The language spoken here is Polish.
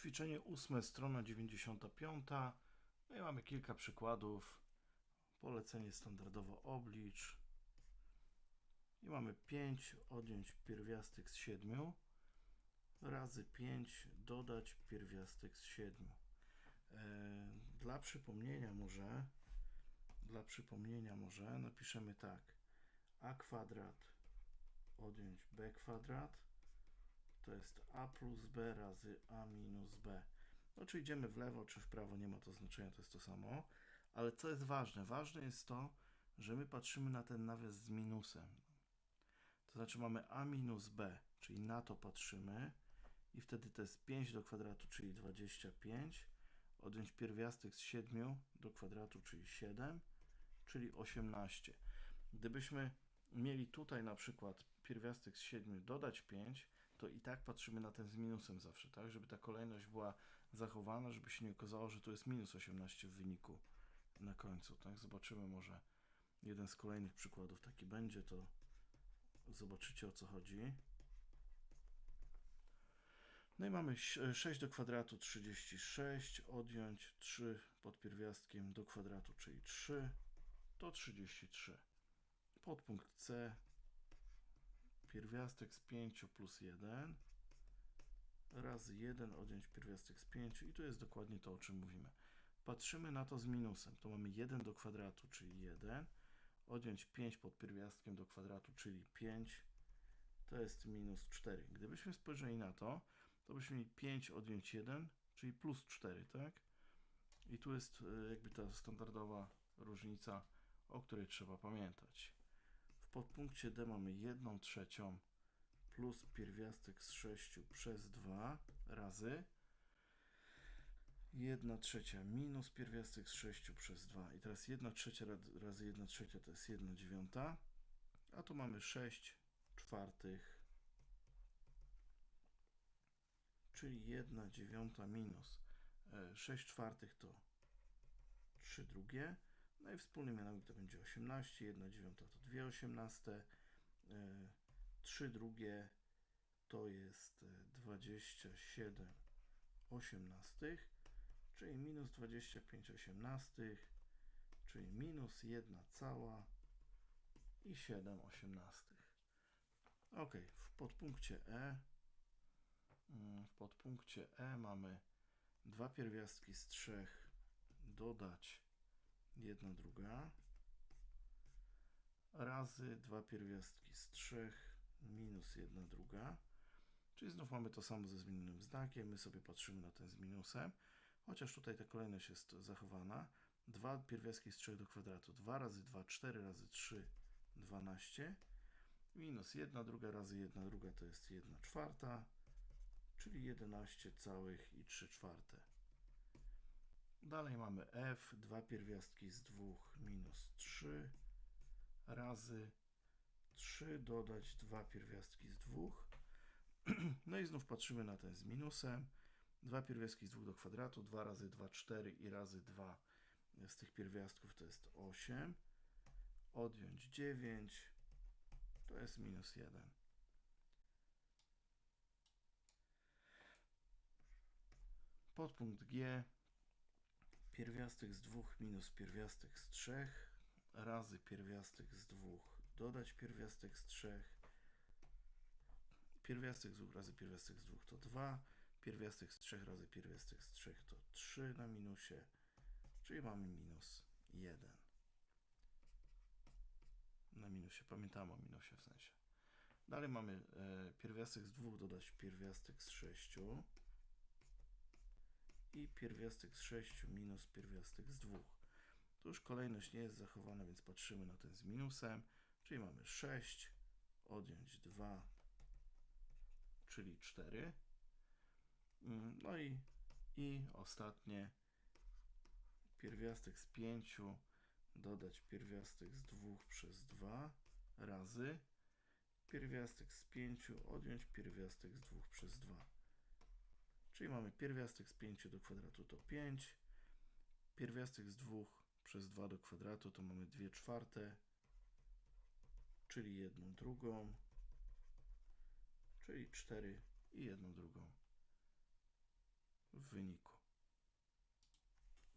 Ćwiczenie ósme, strona 95. No i mamy kilka przykładów. Polecenie standardowo oblicz. I mamy 5 odjąć pierwiastek z 7 razy 5 dodać pierwiastek z 7. E, Dla przypomnienia może dla przypomnienia może napiszemy tak a kwadrat odjąć b kwadrat to jest a plus b razy a minus b. No, czy idziemy w lewo, czy w prawo, nie ma to znaczenia, to jest to samo. Ale co jest ważne? Ważne jest to, że my patrzymy na ten nawias z minusem. To znaczy mamy a minus b, czyli na to patrzymy i wtedy to jest 5 do kwadratu, czyli 25. Odjąć pierwiastek z 7 do kwadratu, czyli 7, czyli 18. Gdybyśmy mieli tutaj na przykład pierwiastek z 7 dodać 5, to i tak patrzymy na ten z minusem zawsze, tak? Żeby ta kolejność była zachowana, żeby się nie okazało, że tu jest minus 18 w wyniku na końcu, tak? Zobaczymy może jeden z kolejnych przykładów taki będzie, to zobaczycie o co chodzi. No i mamy 6 do kwadratu 36, odjąć 3 pod pierwiastkiem do kwadratu, czyli 3, to 33. Podpunkt C, pierwiastek z 5 plus 1 razy 1 odjąć pierwiastek z 5 i tu jest dokładnie to, o czym mówimy. Patrzymy na to z minusem, to mamy 1 do kwadratu, czyli 1, odjąć 5 pod pierwiastkiem do kwadratu, czyli 5, to jest minus 4. Gdybyśmy spojrzeli na to, to byśmy mieli 5 odjąć 1, czyli plus 4, tak? I tu jest e, jakby ta standardowa różnica, o której trzeba pamiętać. Podpunkcie D mamy 1 trzecią plus pierwiastek z 6 przez 2 razy 1 trzecia minus pierwiastek z 6 przez 2. I teraz 1 trzecia razy 1 trzecia to jest 1 dziewiąta, a tu mamy 6 czwartych, czyli 1 dziewiąta minus 6 czwartych to 3 drugie. No i wspólny mianownik to będzie 18, 1 dziewiąta to 2 osiemnaste, 3 drugie to jest 27 osiemnastych, czyli minus 25 osiemnastych, czyli minus 1 cała i 7 osiemnastych. Ok, w podpunkcie E w podpunkcie E mamy dwa pierwiastki z 3 dodać jedna druga razy dwa pierwiastki z 3 minus jedna druga. Czyli znów mamy to samo ze zmienionym znakiem. My sobie patrzymy na ten z minusem, chociaż tutaj ta kolejność jest zachowana. 2 pierwiastki z 3 do kwadratu. 2 razy 2, 4 razy 3, 12. Minus 1 druga razy 1 druga to jest 1 czwarta, czyli 11 całych i 3 czwarte. Dalej mamy f, 2 pierwiastki z 2 minus 3 razy 3 dodać 2 pierwiastki z 2. No i znów patrzymy na ten z minusem. 2 pierwiastki z 2 do kwadratu, 2 razy 2, 4 i razy 2 z tych pierwiastków to jest 8. Odjąć 9 to jest minus 1. Podpunkt G. Pierwiastek z 2 minus pierwiastek z 3 razy pierwiastek z 2 dodać pierwiastek z 3 pierwiastek z 2 razy pierwiastek z 2 to 2 pierwiastek z 3 razy pierwiastek z 3 to 3 na minusie czyli mamy minus 1 na minusie, pamiętamy o minusie w sensie dalej mamy e, pierwiastek z 2 dodać pierwiastek z 6 i pierwiastek z 6 minus pierwiastek z 2 tu już kolejność nie jest zachowana, więc patrzymy na ten z minusem, czyli mamy 6, odjąć 2, czyli 4. No i, i ostatnie pierwiastek z 5 dodać pierwiastek z 2 przez 2 razy pierwiastek z 5 odjąć pierwiastek z 2 przez 2. Czyli mamy pierwiastek z 5 do kwadratu to 5, pierwiastek z 2 przez 2 do kwadratu to mamy 2 czwarte, czyli jedną drugą, czyli 4 i jedną drugą. wyniku.